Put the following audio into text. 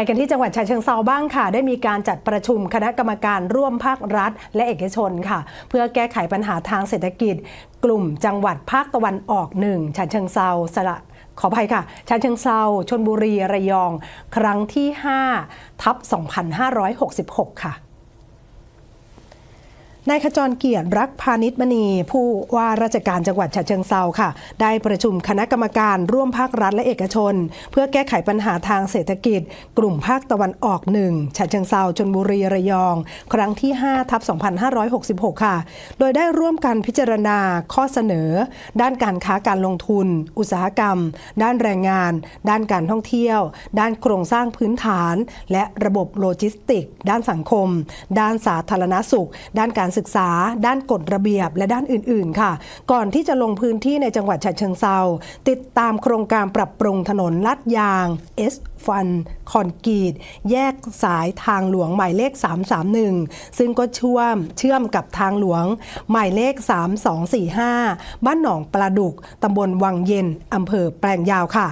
ไปกันที่จังหวัดฉะเชิงเซาบ้างค่ะ ได้มีการจัดประชุมคณะกรรมการร่วมภาครัฐ และเอกชนค่ะ เพื่อแก้ไขปัญหาทางเศรษฐกิจ กลุ่มจังหวัดภาคตะวันออกหนึ่งฉะเชิงเซาสระขออภัยค่ะฉะเชิงเซาชนบุรีระยอง ครั้งที่ 5 ทับ 2566 ค่ะ นายขจรเกียรติรักพาณิชมณี ผู้ว่าราชการจังหวัดฉะเชิงเซาค่ะ ได้ประชุมคณะกรรมการร่วมภาครัฐและเอกชน เพื่อแก้ไขปัญหาทางเศรษฐกิจ กลุ่มภาคตะวันออกหนึ่งฉะเชิงเซาชนบุรีระยอง ครั้งที่5ทับ2566 ค่ะ โดยได้ร่วมกันพิจารณาข้อเสนอ ด้านการค้าการลงทุน อุตสาหกรรม ด้านแรงงาน ด้านการท่องเที่ยว ด้านโครงสร้างพื้นฐาน และระบบโลจิสติก ด้านสังคม ด้านสาธารณสุข ด้านการศึกษา ด้านกฎระเบียบและด้านอื่น ๆ ค่ะ ก่อนที่จะลงพื้นที่ในจังหวัดฉะเชิงเซาติดตามโครงการปรับปรุงถนนลาดยางเอสฟันคอนกรีต แยกสายทางหลวงหมายเลข 331 ซึ่งก็เชื่อมเชื่อมกับทางหลวง หมายเลข 3245 บ้านหนองปลาดุกตำบลวังเย็นอำเภอแปลงยาวค่ะ